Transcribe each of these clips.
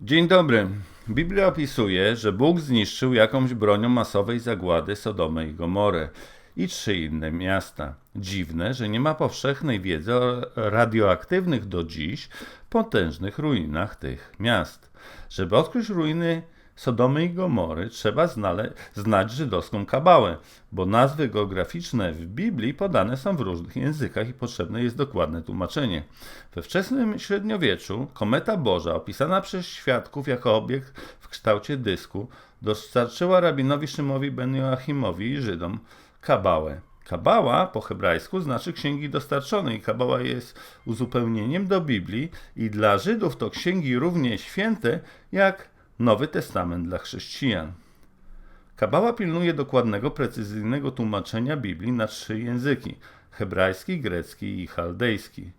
Dzień dobry. Biblia opisuje, że Bóg zniszczył jakąś bronią masowej zagłady Sodomę i Gomorę i trzy inne miasta. Dziwne, że nie ma powszechnej wiedzy o radioaktywnych do dziś potężnych ruinach tych miast. Żeby odkryć ruiny Sodomy i Gomory trzeba znać żydowską kabałę, bo nazwy geograficzne w Biblii podane są w różnych językach i potrzebne jest dokładne tłumaczenie. We wczesnym średniowieczu kometa Boża, opisana przez świadków jako obiekt w kształcie dysku, dostarczyła rabinowi Szymowi ben Joachimowi i Żydom kabałę. Kabała po hebrajsku znaczy księgi dostarczone i kabała jest uzupełnieniem do Biblii i dla Żydów to księgi równie święte jak Nowy Testament dla chrześcijan. Kabała pilnuje dokładnego, precyzyjnego tłumaczenia Biblii na trzy języki: hebrajski, grecki i chaldejski.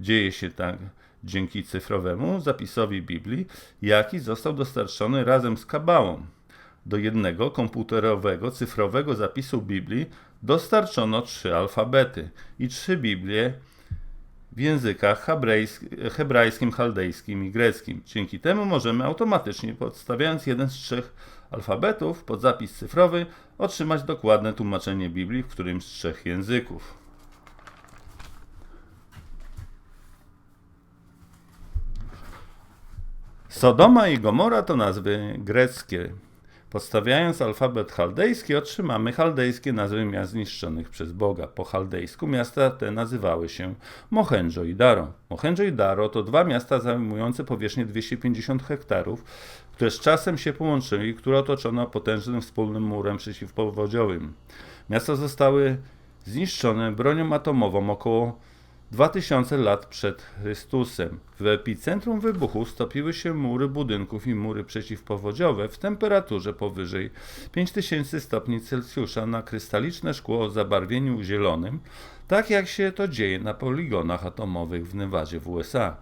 Dzieje się tak dzięki cyfrowemu zapisowi Biblii, jaki został dostarczony razem z kabałą. Do jednego komputerowego, cyfrowego zapisu Biblii dostarczono trzy alfabety i trzy Biblie w językach hebrajsk- hebrajskim, chaldejskim i greckim. Dzięki temu możemy automatycznie, podstawiając jeden z trzech alfabetów pod zapis cyfrowy, otrzymać dokładne tłumaczenie Biblii w którymś z trzech języków. Sodoma i Gomora to nazwy greckie. Podstawiając alfabet chaldejski, otrzymamy chaldejskie nazwy miast zniszczonych przez Boga. Po chaldejsku miasta te nazywały się Mohenjo i Daro. Mohenjo i Daro to dwa miasta zajmujące powierzchnię 250 hektarów, które z czasem się połączyły i które otoczono potężnym wspólnym murem przeciwpowodziowym. Miasta zostały zniszczone bronią atomową około 2000 lat przed Chrystusem. W epicentrum wybuchu stopiły się mury budynków i mury przeciwpowodziowe w temperaturze powyżej 5000 stopni Celsjusza na krystaliczne szkło o zabarwieniu zielonym, tak jak się to dzieje na poligonach atomowych w Nevadzie w USA.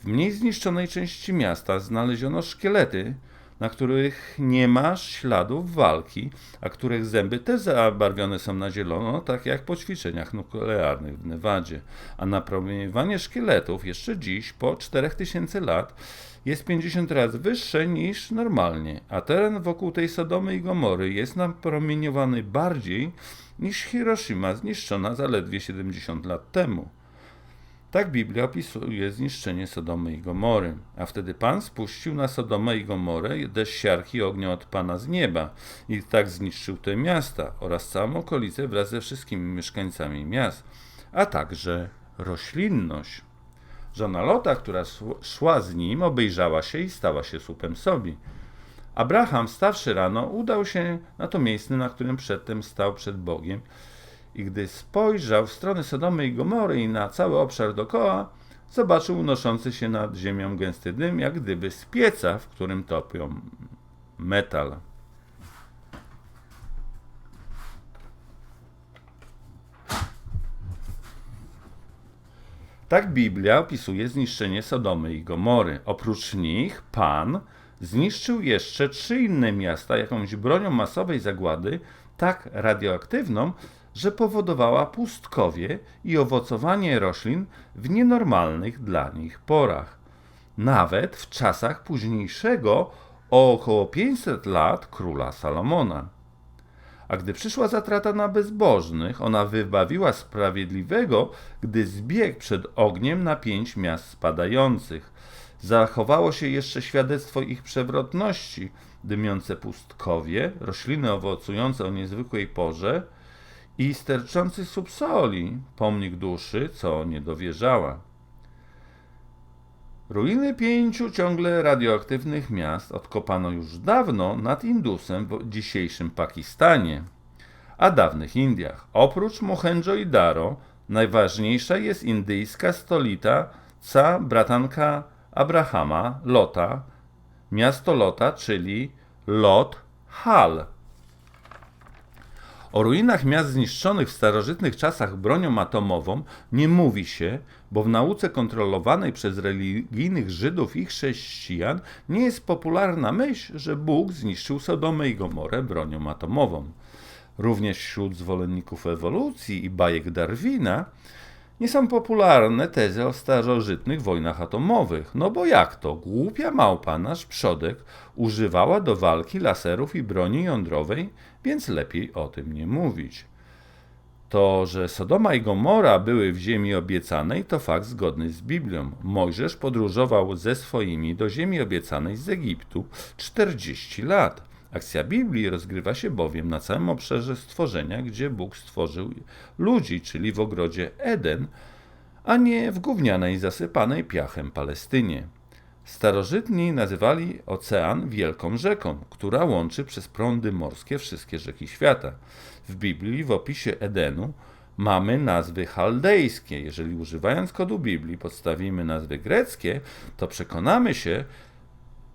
W mniej zniszczonej części miasta znaleziono szkielety, na których nie ma śladów walki, a których zęby też zabarwione są na zielono, tak jak po ćwiczeniach nuklearnych w Nevadzie. A napromieniowanie szkieletów jeszcze dziś, po 4000 lat, jest 50 razy wyższe niż normalnie, a teren wokół tej Sodomy i Gomory jest napromieniowany bardziej niż Hiroshima zniszczona zaledwie 70 lat temu. Tak Biblia opisuje zniszczenie Sodomy i Gomory. A wtedy Pan spuścił na Sodomę i Gomorę deszcz siarki ognia od Pana z nieba i tak zniszczył te miasta oraz całą okolicę wraz ze wszystkimi mieszkańcami miast, a także roślinność. Żona Lota, która szła z nim, obejrzała się i stała się słupem sobie. Abraham, stawszy rano, udał się na to miejsce, na którym przedtem stał przed Bogiem i gdy spojrzał w stronę Sodomy i Gomory i na cały obszar dookoła, zobaczył unoszący się nad ziemią gęsty dym, jak gdyby z pieca, w którym topią metal. Tak Biblia opisuje zniszczenie Sodomy i Gomory. Oprócz nich Pan zniszczył jeszcze trzy inne miasta jakąś bronią masowej zagłady, tak radioaktywną, że powodowała pustkowie i owocowanie roślin w nienormalnych dla nich porach. Nawet w czasach późniejszego, o około 500 lat króla Salomona. A gdy przyszła zatrata na bezbożnych, ona wybawiła sprawiedliwego, gdy zbiegł przed ogniem na pięć miast spadających. Zachowało się jeszcze świadectwo ich przewrotności, dymiące pustkowie, rośliny owocujące o niezwykłej porze, i sterczący subsoli, pomnik duszy, co nie dowierzała. Ruiny pięciu ciągle radioaktywnych miast odkopano już dawno nad Indusem w dzisiejszym Pakistanie, a dawnych Indiach. Oprócz Mohenjo i Daro, najważniejsza jest indyjska stolica, ca bratanka Abrahama, Lota, miasto Lota, czyli Lot Hal. O ruinach miast zniszczonych w starożytnych czasach bronią atomową nie mówi się, bo w nauce kontrolowanej przez religijnych Żydów i chrześcijan nie jest popularna myśl, że Bóg zniszczył Sodomę i Gomorę bronią atomową. Również wśród zwolenników ewolucji i bajek Darwina Nie są popularne tezy o starożytnych wojnach atomowych, no bo jak to? Głupia małpa, nasz przodek, używała do walki laserów i broni jądrowej, więc lepiej o tym nie mówić. To, że Sodoma i Gomora były w ziemi obiecanej, to fakt zgodny z Biblią. Mojżesz podróżował ze swoimi do ziemi obiecanej z Egiptu 40 lat. Akcja Biblii rozgrywa się bowiem na całym obszarze stworzenia, gdzie Bóg stworzył ludzi, czyli w ogrodzie Eden, a nie w gównianej zasypanej piachem Palestynie. Starożytni nazywali ocean wielką rzeką, która łączy przez prądy morskie wszystkie rzeki świata. W Biblii w opisie Edenu mamy nazwy chaldejskie. Jeżeli używając kodu Biblii podstawimy nazwy greckie, to przekonamy się,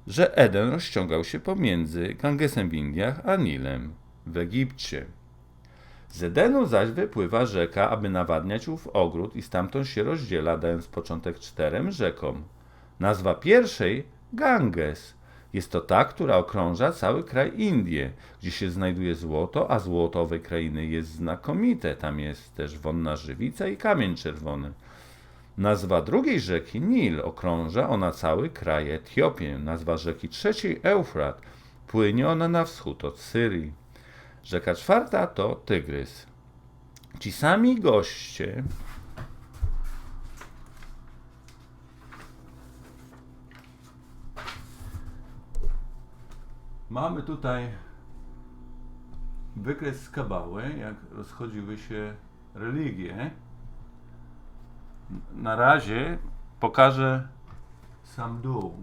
że Eden rozciągał się pomiędzy Gangesem w Indiach a Nilem w Egipcie. Z Edenu zaś wypływa rzeka, aby nawadniać ów ogród i stamtąd się rozdziela, dając początek czterem rzekom. Nazwa pierwszej Ganges. Jest to ta, która okrąża cały kraj Indie, gdzie się znajduje złoto, a złoto owej krainy jest znakomite. Tam jest też wonna żywica i kamień czerwony. Nazwa drugiej rzeki Nil okrąża ona cały kraj Etiopię. Nazwa rzeki trzeciej Eufrat. Płynie ona na wschód od Syrii. Rzeka czwarta to Tygrys. Ci sami goście Mamy tutaj wykres z kabały, jak rozchodziły się religie. Na razie pokażę sam dół.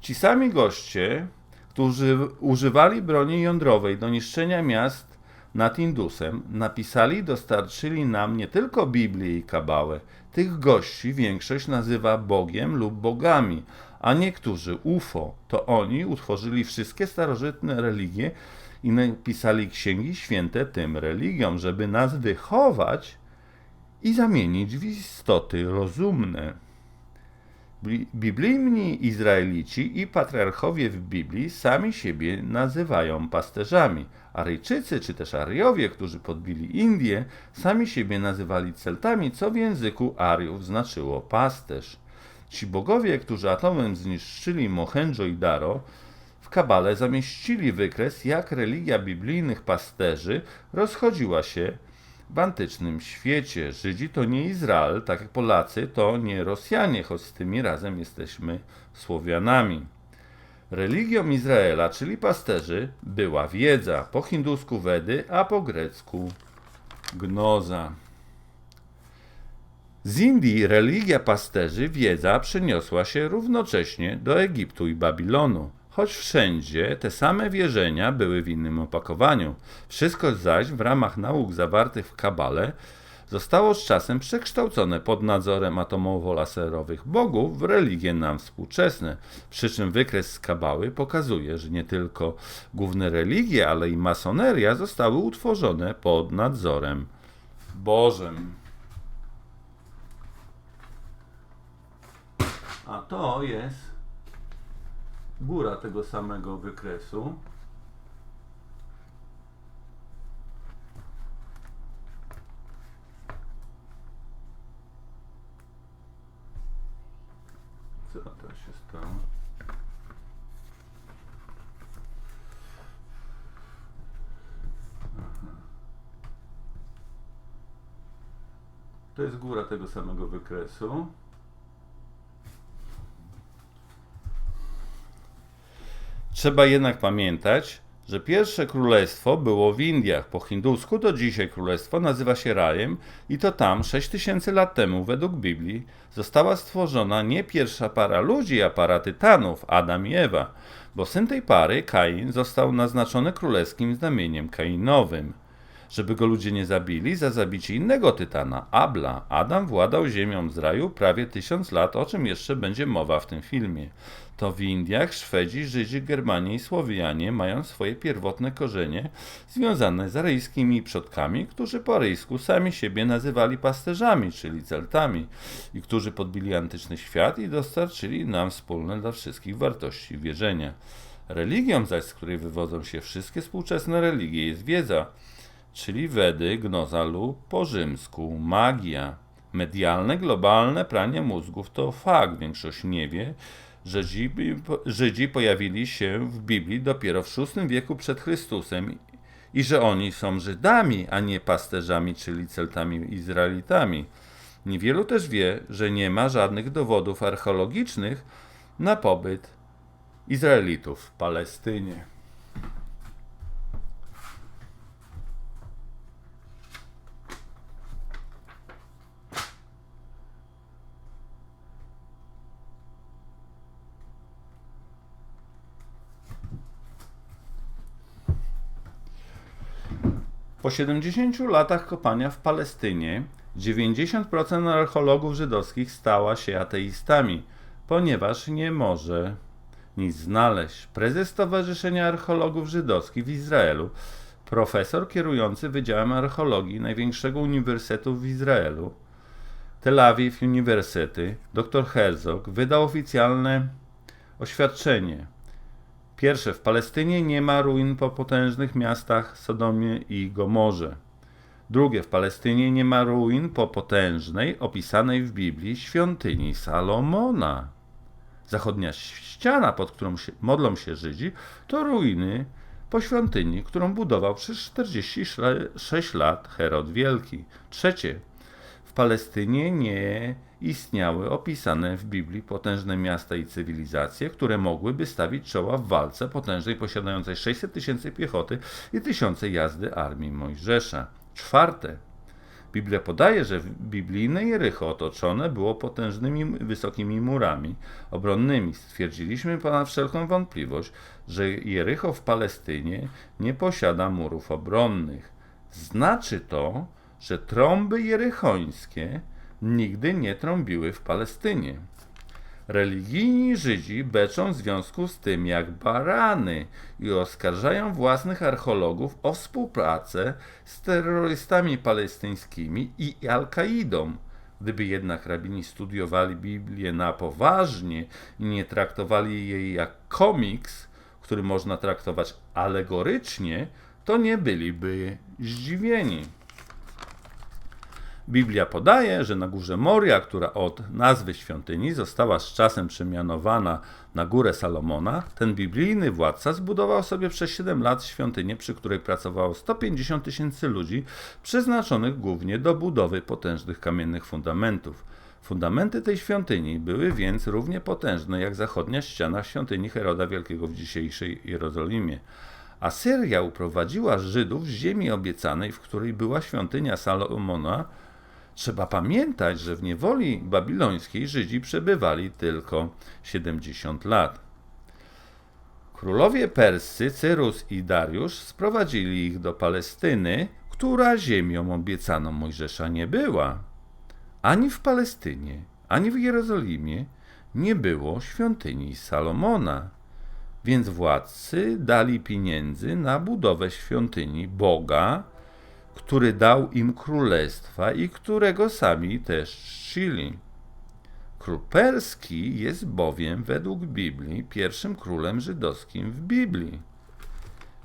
Ci sami goście, którzy używali broni jądrowej do niszczenia miast nad Indusem, napisali dostarczyli nam nie tylko Biblię i Kabałę. Tych gości większość nazywa Bogiem lub bogami, a niektórzy UFO. To oni utworzyli wszystkie starożytne religie i napisali księgi święte tym religiom, żeby nas wychować i zamienić w istoty rozumne. Biblijni Izraelici i patriarchowie w Biblii sami siebie nazywają pasterzami. Aryjczycy czy też Ariowie, którzy podbili Indię, sami siebie nazywali Celtami, co w języku Ariów znaczyło pasterz. Ci bogowie, którzy atomem zniszczyli Mohenjo-Daro, w Kabale zamieścili wykres, jak religia biblijnych pasterzy rozchodziła się w antycznym świecie. Żydzi to nie Izrael, tak jak Polacy to nie Rosjanie, choć z tymi razem jesteśmy Słowianami. Religią Izraela, czyli pasterzy, była wiedza, po hindusku Wedy, a po grecku gnoza. Z Indii religia pasterzy, wiedza przeniosła się równocześnie do Egiptu i Babilonu choć wszędzie te same wierzenia były w innym opakowaniu. Wszystko zaś w ramach nauk zawartych w Kabale zostało z czasem przekształcone pod nadzorem atomowo-laserowych bogów w religie nam współczesne. Przy czym wykres z Kabały pokazuje, że nie tylko główne religie, ale i masoneria zostały utworzone pod nadzorem Bożym. A to jest góra tego samego wykresu. Co to się stało? Jest góra tego samego wykresu. Trzeba jednak pamiętać, że pierwsze królestwo było w Indiach. Po hindusku do dzisiaj królestwo nazywa się Rajem i to tam 6000 lat temu według Biblii została stworzona nie pierwsza para ludzi, a para tytanów, Adam i Ewa, bo syn tej pary, Kain, został naznaczony królewskim znamieniem Kainowym. Żeby go ludzie nie zabili za zabicie innego tytana, Abla. Adam władał ziemią z raju prawie tysiąc lat, o czym jeszcze będzie mowa w tym filmie. To w Indiach Szwedzi, Żydzi, Germanie i Słowianie mają swoje pierwotne korzenie związane z aryjskimi przodkami, którzy po aryjsku sami siebie nazywali pasterzami, czyli Celtami, i którzy podbili antyczny świat i dostarczyli nam wspólne dla wszystkich wartości wierzenia. Religią zaś, z której wywodzą się wszystkie współczesne religie, jest wiedza, czyli Wedy, Gnoza lub po rzymsku magia. Medialne, globalne pranie mózgów to fakt. Większość nie wie, że Żydzi, Żydzi pojawili się w Biblii dopiero w VI wieku przed Chrystusem i że oni są Żydami, a nie pasterzami, czyli Celtami Izraelitami. Niewielu też wie, że nie ma żadnych dowodów archeologicznych na pobyt Izraelitów w Palestynie. Po 70 latach kopania w Palestynie 90% archeologów żydowskich stała się ateistami, ponieważ nie może nic znaleźć. Prezes Stowarzyszenia Archeologów Żydowskich w Izraelu, profesor kierujący Wydziałem Archeologii największego uniwersytetu w Izraelu, Tel Aviv University, dr Herzog, wydał oficjalne oświadczenie. Pierwsze, w Palestynie nie ma ruin po potężnych miastach Sodomie i Gomorze. Drugie, w Palestynie nie ma ruin po potężnej, opisanej w Biblii świątyni Salomona. Zachodnia ściana, pod którą się, modlą się Żydzi, to ruiny po świątyni, którą budował przez 46 lat Herod Wielki. Trzecie, Palestynie nie istniały opisane w Biblii potężne miasta i cywilizacje, które mogłyby stawić czoła w walce potężnej posiadającej 600 tysięcy piechoty i tysiące jazdy armii Mojżesza. Czwarte, Biblia podaje, że biblijne Jericho otoczone było potężnymi, wysokimi murami obronnymi. Stwierdziliśmy ponad wszelką wątpliwość, że Jericho w Palestynie nie posiada murów obronnych. Znaczy to, że trąby jerychońskie nigdy nie trąbiły w Palestynie. Religijni Żydzi beczą w związku z tym jak barany i oskarżają własnych archeologów o współpracę z terrorystami palestyńskimi i Al-Kaidą. Gdyby jednak rabini studiowali Biblię na poważnie i nie traktowali jej jak komiks, który można traktować alegorycznie, to nie byliby zdziwieni. Biblia podaje, że na górze Moria, która od nazwy świątyni została z czasem przemianowana na górę Salomona, ten biblijny władca zbudował sobie przez 7 lat świątynię, przy której pracowało 150 tysięcy ludzi, przeznaczonych głównie do budowy potężnych kamiennych fundamentów. Fundamenty tej świątyni były więc równie potężne jak zachodnia ściana świątyni Heroda Wielkiego w dzisiejszej Jerozolimie. Asyria uprowadziła Żydów z ziemi obiecanej, w której była świątynia Salomona, Trzeba pamiętać, że w niewoli babilońskiej Żydzi przebywali tylko 70 lat. Królowie perscy Cyrus i Dariusz sprowadzili ich do Palestyny, która ziemią obiecaną Mojżesza nie była. Ani w Palestynie, ani w Jerozolimie nie było świątyni Salomona. Więc władcy dali pieniędzy na budowę świątyni Boga, który dał im królestwa i którego sami też czcili. Król perski jest bowiem według Biblii pierwszym królem żydowskim w Biblii.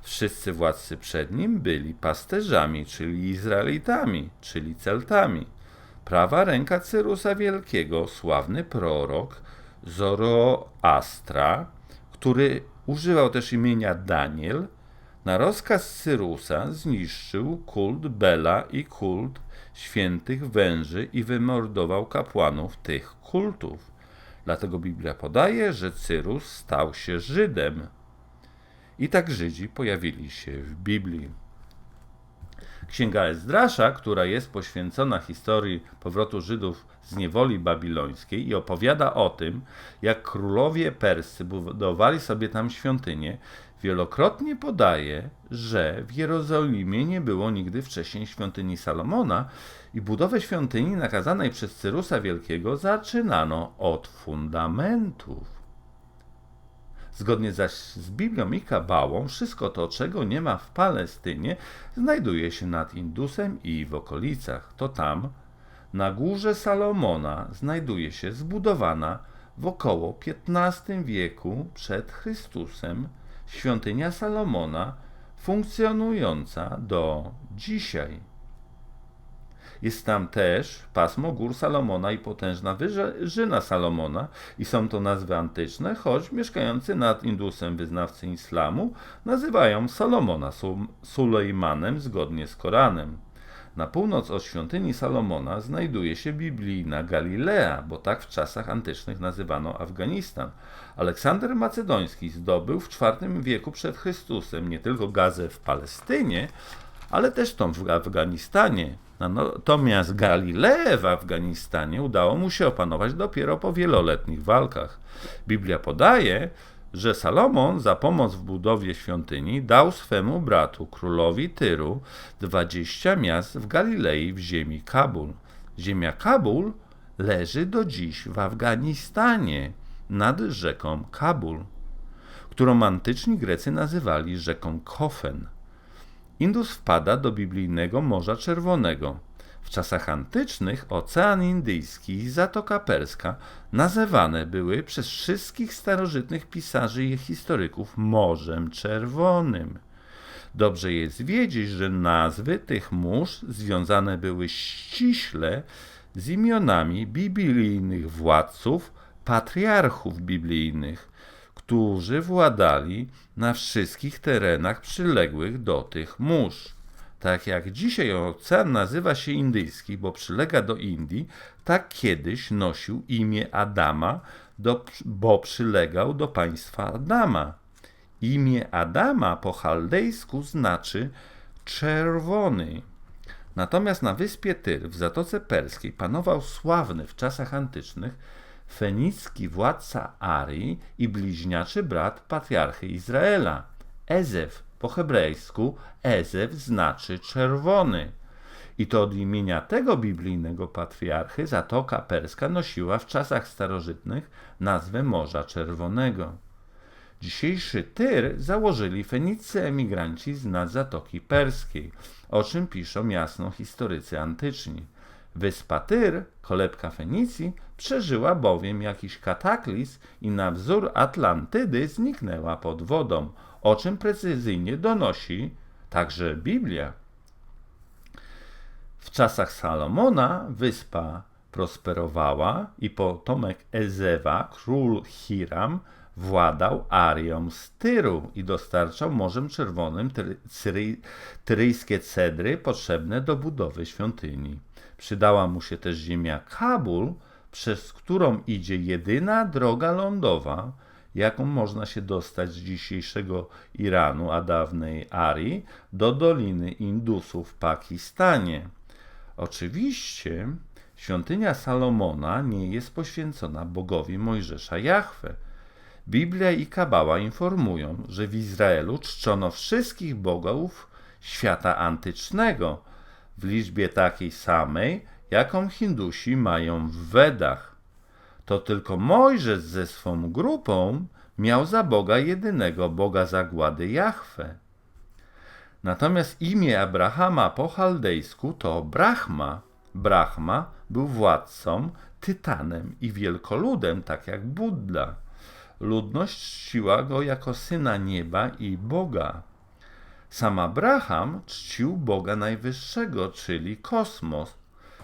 Wszyscy władcy przed nim byli pasterzami, czyli Izraelitami, czyli Celtami. Prawa ręka Cyrusa Wielkiego, sławny prorok Zoroastra, który używał też imienia Daniel, na rozkaz Cyrusa zniszczył kult Bela i kult świętych węży i wymordował kapłanów tych kultów. Dlatego Biblia podaje, że Cyrus stał się Żydem. I tak Żydzi pojawili się w Biblii. Księga Ezdrasza, która jest poświęcona historii powrotu Żydów z niewoli babilońskiej i opowiada o tym, jak królowie perscy budowali sobie tam świątynię, wielokrotnie podaje, że w Jerozolimie nie było nigdy wcześniej świątyni Salomona i budowę świątyni nakazanej przez Cyrusa Wielkiego zaczynano od fundamentów. Zgodnie zaś z Biblią i Kabałą, wszystko to, czego nie ma w Palestynie, znajduje się nad Indusem i w okolicach. To tam, na górze Salomona, znajduje się zbudowana w około XV wieku przed Chrystusem świątynia Salomona, funkcjonująca do dzisiaj. Jest tam też pasmo gór Salomona i potężna wyżyna Salomona i są to nazwy antyczne, choć mieszkający nad Indusem wyznawcy islamu nazywają Salomona Sulejmanem zgodnie z Koranem. Na północ od świątyni Salomona znajduje się biblijna Galilea, bo tak w czasach antycznych nazywano Afganistan. Aleksander Macedoński zdobył w IV wieku przed Chrystusem nie tylko Gazę w Palestynie, ale też tą w Afganistanie. Natomiast Galileę w Afganistanie udało mu się opanować dopiero po wieloletnich walkach. Biblia podaje, że Salomon za pomoc w budowie świątyni dał swemu bratu, królowi Tyru, 20 miast w Galilei w ziemi Kabul. Ziemia Kabul leży do dziś w Afganistanie nad rzeką Kabul, którą antyczni Grecy nazywali rzeką Kofen. Indus wpada do biblijnego Morza Czerwonego. W czasach antycznych Ocean Indyjski i Zatoka Perska nazywane były przez wszystkich starożytnych pisarzy i historyków Morzem Czerwonym. Dobrze jest wiedzieć, że nazwy tych mórz związane były ściśle z imionami biblijnych władców, patriarchów biblijnych, którzy władali na wszystkich terenach przyległych do tych mórz. Tak jak dzisiaj ocean nazywa się indyjski, bo przylega do Indii, tak kiedyś nosił imię Adama, do, bo przylegał do państwa Adama. Imię Adama po chaldejsku znaczy czerwony. Natomiast na wyspie Tyr w Zatoce Perskiej panował sławny w czasach antycznych fenicki władca Arii i bliźniaczy brat patriarchy Izraela, Ezef, po hebrajsku Ezef znaczy czerwony. I to od imienia tego biblijnego patriarchy Zatoka Perska nosiła w czasach starożytnych nazwę Morza Czerwonego. Dzisiejszy Tyr założyli fenicy emigranci z nad Zatoki Perskiej, o czym piszą jasno historycy antyczni. Wyspa Tyr, kolebka Fenicji, przeżyła bowiem jakiś kataklizm i na wzór Atlantydy zniknęła pod wodą, o czym precyzyjnie donosi także Biblia. W czasach Salomona wyspa prosperowała i potomek Ezewa, król Hiram, władał Arią z Tyru i dostarczał Morzem Czerwonym tyryjskie cedry potrzebne do budowy świątyni. Przydała mu się też ziemia Kabul, przez którą idzie jedyna droga lądowa, jaką można się dostać z dzisiejszego Iranu, a dawnej Arii, do Doliny Indusu w Pakistanie. Oczywiście świątynia Salomona nie jest poświęcona bogowi Mojżesza Jahwe. Biblia i Kabała informują, że w Izraelu czczono wszystkich bogów świata antycznego w liczbie takiej samej, jaką Hindusi mają w Wedach. To tylko Mojżesz ze swą grupą miał za Boga jedynego Boga zagłady Jahwe. Natomiast imię Abrahama po chaldejsku to Brahma. Brahma był władcą, tytanem i wielkoludem, tak jak Buddha. Ludność czciła go jako syna nieba i Boga. Sam Abraham czcił Boga Najwyższego, czyli kosmos,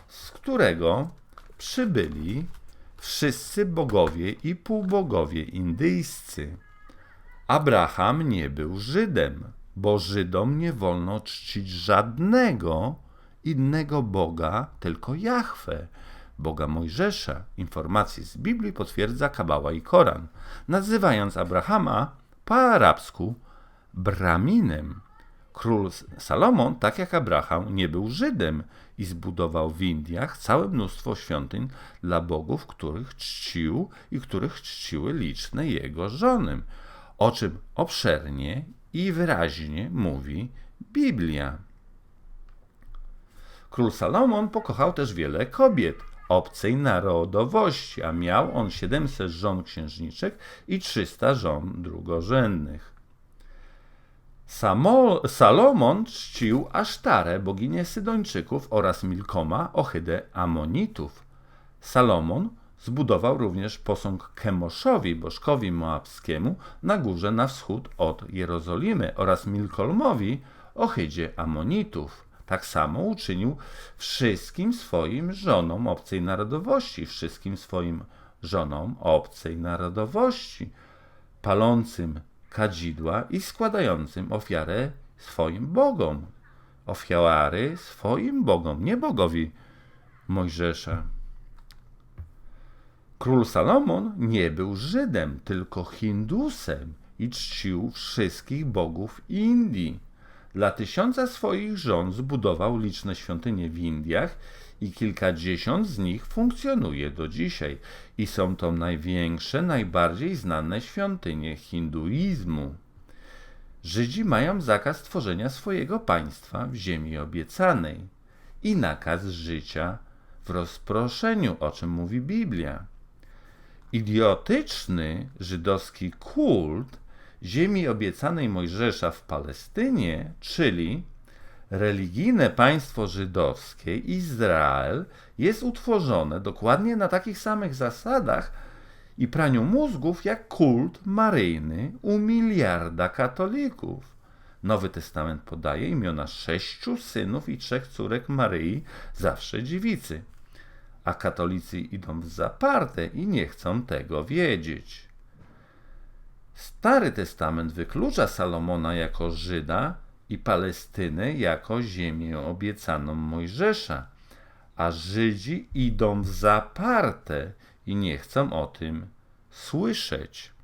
z którego przybyli wszyscy bogowie i półbogowie indyjscy. Abraham nie był Żydem, bo Żydom nie wolno czcić żadnego innego Boga, tylko Jahwe, Boga Mojżesza. Informacje z Biblii potwierdza Kabała i Koran, nazywając Abrahama po arabsku Braminem. Król Salomon, tak jak Abraham, nie był Żydem i zbudował w Indiach całe mnóstwo świątyń dla bogów, których czcił i których czciły liczne jego żony, o czym obszernie i wyraźnie mówi Biblia. Król Salomon pokochał też wiele kobiet obcej narodowości, a miał on 700 żon księżniczek i 300 żon drugorzędnych. Samo, Salomon czcił Asztarę, boginię Sydończyków oraz Milkoma, ohydę Amonitów. Salomon zbudował również posąg Kemoszowi, bożkowi moabskiemu, na górze na wschód od Jerozolimy oraz Milkolmowi, ohydzie Amonitów. Tak samo uczynił wszystkim swoim żonom obcej narodowości, wszystkim swoim żonom obcej narodowości, palącym kadzidła i składającym ofiarę swoim bogom. Ofiary swoim bogom, nie bogowi Mojżesza. Król Salomon nie był Żydem, tylko Hindusem i czcił wszystkich bogów Indii. Dla tysiąca swoich żon zbudował liczne świątynie w Indiach i kilkadziesiąt z nich funkcjonuje do dzisiaj. I są to największe, najbardziej znane świątynie hinduizmu. Żydzi mają zakaz tworzenia swojego państwa w ziemi obiecanej i nakaz życia w rozproszeniu, o czym mówi Biblia. Idiotyczny żydowski kult ziemi obiecanej Mojżesza w Palestynie, czyli religijne państwo żydowskie Izrael jest utworzone dokładnie na takich samych zasadach i praniu mózgów jak kult maryjny u miliarda katolików. Nowy Testament podaje imiona sześciu synów i trzech córek Maryi, zawsze dziewicy. A katolicy idą w zaparte i nie chcą tego wiedzieć. Stary Testament wyklucza Salomona jako Żyda i Palestynę jako ziemię obiecaną Mojżesza, a Żydzi idą w zaparte i nie chcą o tym słyszeć.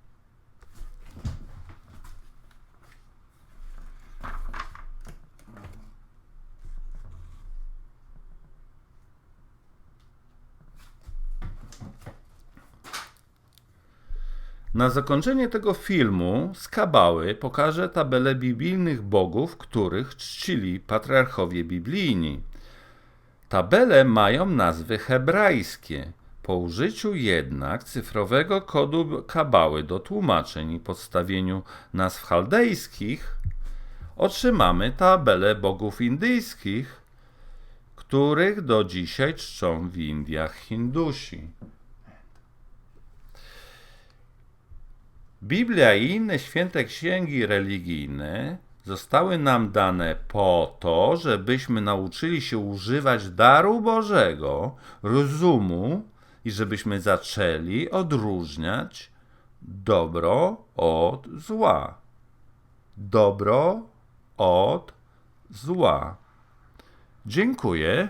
Na zakończenie tego filmu z Kabały pokażę tabelę biblijnych bogów, których czcili patriarchowie biblijni. Tabele mają nazwy hebrajskie. Po użyciu jednak cyfrowego kodu Kabały do tłumaczeń i podstawieniu nazw chaldejskich otrzymamy tabelę bogów indyjskich, których do dzisiaj czczą w Indiach Hindusi. Biblia i inne święte księgi religijne zostały nam dane po to, żebyśmy nauczyli się używać daru Bożego, rozumu i żebyśmy zaczęli odróżniać dobro od zła. Dobro od zła. Dziękuję.